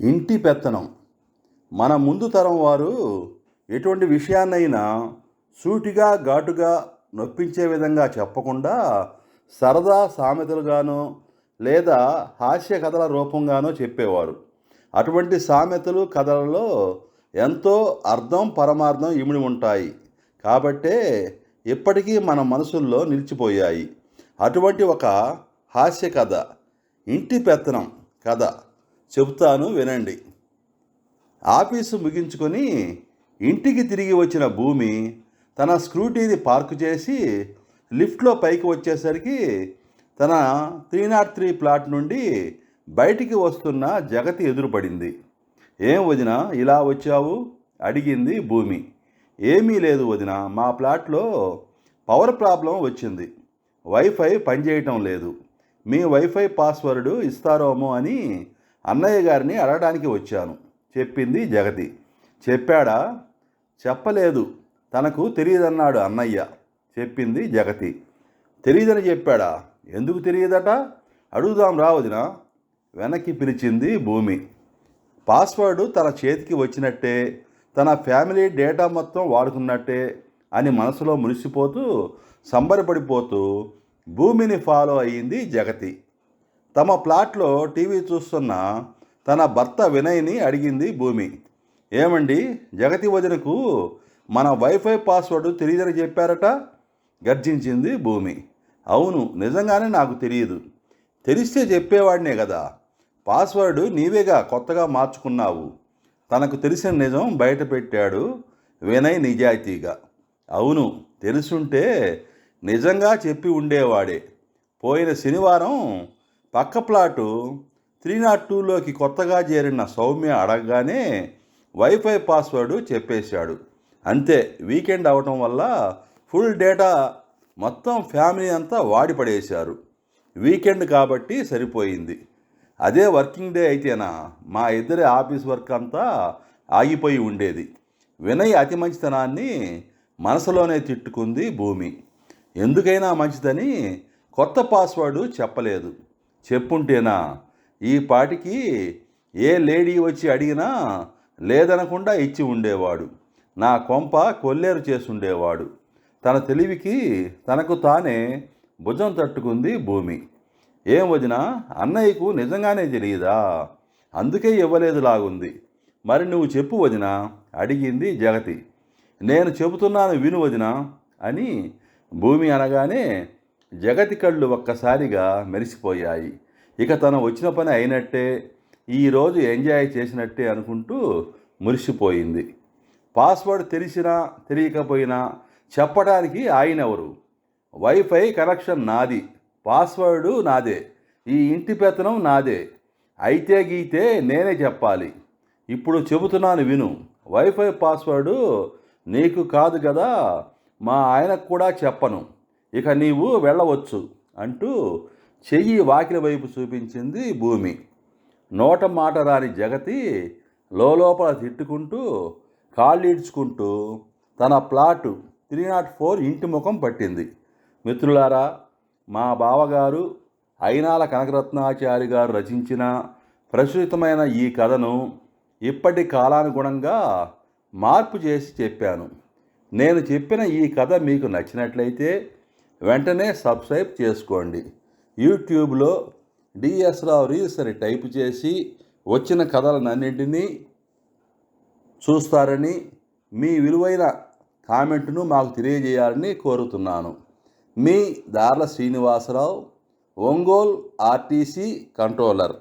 ఇంటి పెత్తనం. మన ముందు తరం వారు ఎటువంటి విషయాన్నైనా సూటిగా ఘాటుగా నొప్పించే విధంగా చెప్పకుండా సరదా సామెతలుగానో లేదా హాస్య కథల రూపంగానో చెప్పేవారు. అటువంటి సామెతలు కథలలో ఎంతో అర్థం పరమార్థం ఇమిడి ఉంటాయి. కాబట్టే ఇప్పటికీ మన మనసుల్లో నిలిచిపోయాయి. అటువంటి ఒక హాస్య కథ ఇంటి పెత్తనం కథ చెబుతాను వినండి. ఆఫీసు ముగించుకొని ఇంటికి తిరిగి వచ్చిన భూమి తన స్క్రూటీని పార్కు చేసి లిఫ్ట్లో పైకి వచ్చేసరికి తన త్రీ నాట్ త్రీ ప్లాట్ నుండి బయటికి వస్తున్న జగతి ఎదురుపడింది. ఏం వదిన ఇలా వచ్చావు? అడిగింది భూమి. ఏమీ లేదు వదిన మా ప్లాట్లో పవర్ ప్రాబ్లం వచ్చింది. వైఫై పనిచేయటం లేదు. మీ వైఫై పాస్వర్డ్ ఇస్తారోమో అని అన్నయ్య గారిని అడగడానికి వచ్చాను. చెప్పింది జగతి. చెప్పాడా? చెప్పలేదు. తనకు తెలియదన్నాడు అన్నయ్య. చెప్పింది జగతి. తెలియదని చెప్పాడా? ఎందుకు తెలియదట? అడుగుదాం రావదిన వెనక్కి పిలిచింది భూమి. పాస్వర్డ్ తన చేతికి వచ్చినట్టే తన ఫ్యామిలీ డేటా మొత్తం వాడుకున్నట్టే అని మనసులో మురిసిపోతూ సంబరపడిపోతూ భూమిని ఫాలో అయ్యింది జగతి. తమ ప్లాట్లో టీవీ చూస్తున్న తన భర్త వినయ్ని అడిగింది భూమి. ఏమండి? జగతి వదినకు మన వైఫై పాస్వర్డ్ తెలియదని చెప్పారట? గర్జించింది భూమి. అవును నిజంగానే నాకు తెలియదు. తెలిస్తే చెప్పేవాడినే కదా పాస్వర్డ్ నీవేగా కొత్తగా మార్చుకున్నావు? తనకు తెలిసిన నిజం బయట పెట్టాడు వినయ్ నిజాయితీగా. అవును తెలుసుంటే నిజంగా చెప్పి ఉండేవాడే. పోయిన శనివారం పక్క ప్లాటు త్రీ నాట్ టూలోకి కొత్తగా చేరిన సౌమ్య అడగగానే వైఫై పాస్వర్డ్ చెప్పేశాడు. అంతే వీకెండ్ అవటం వల్ల ఫుల్ డేటా మొత్తం ఫ్యామిలీ అంతా వాడి పడేశారు వీకెండ్ కాబట్టి సరిపోయింది. అదే వర్కింగ్ డే అయితేనా మా ఇద్దరి ఆఫీస్ వర్క్ అంతా ఆగిపోయి ఉండేది. వినయ్ అతి మంచితనాన్ని మనసులోనే తిట్టుకుంది భూమి. ఎందుకైనా మంచిదని కొత్త పాస్వర్డ్ చెప్పలేదు. చెప్పుంటేనా? ఈ పాటికి ఏ లేడీ వచ్చి అడిగినా లేదనకుండా ఇచ్చి ఉండేవాడు. నా కొంప కొల్లేరు చేసుండేవాడు. తన తెలివికి తనకు తానే భుజం తట్టుకుంది భూమి. ఏం వదిన అన్నయ్యకు నిజంగానే తెలియదా? అందుకే ఇవ్వలేదు లాగుంది. మరి నువ్వు చెప్పు వదిన అడిగింది జగతి. నేను చెబుతున్నాను విను వదిన అని భూమి అనగానే జగతి కళ్ళు ఒక్కసారిగా మెరిసిపోయాయి. ఇక తను వచ్చిన పని అయినట్టే ఈరోజు ఎంజాయ్ చేసినట్టే అనుకుంటూ మురిసిపోయింది. పాస్వర్డ్ తెలిసినా తెలియకపోయినా చెప్పడానికి ఆయన ఎవరు? వైఫై కనెక్షన్ నాది పాస్వర్డు నాదే ఈ ఇంటి పెత్తనం నాదే అయితే గీతే నేనే చెప్పాలి. ఇప్పుడు చెబుతున్నాను విను వైఫై పాస్వర్డు నీకు కాదు కదా మా ఆయనకు కూడా చెప్పను. ఇక నీవు వెళ్ళవచ్చు అంటూ చెయ్యి వాకిలి వైపు చూపించింది భూమి. నోట మాట రాని జగతి లోపల తిట్టుకుంటూ కాళ్ళీడ్చుకుంటూ తన ప్లాటు త్రీ నాట్ ఫోర్ ఇంటి ముఖం పట్టింది. మిత్రులారా మా బావగారు అయినాల కనకరత్నాచారి గారు రచించిన ప్రచురితమైన ఈ కథను ఇప్పటి కాలానుగుణంగా మార్పు చేసి చెప్పాను. నేను చెప్పిన ఈ కథ మీకు నచ్చినట్లయితే వెంటనే సబ్స్క్రైబ్ చేసుకోండి. యూట్యూబ్లో డిఎస్ రావు రీల్స్ అని టైప్ చేసి వచ్చిన కథలన్నింటినీ చూస్తారని మీ విలువైన కామెంట్ను మాకు తెలియజేయాలని కోరుతున్నాను. మీ దార్ల శ్రీనివాసరావు ఒంగోల్ ఆర్టీసీ కంట్రోలర్.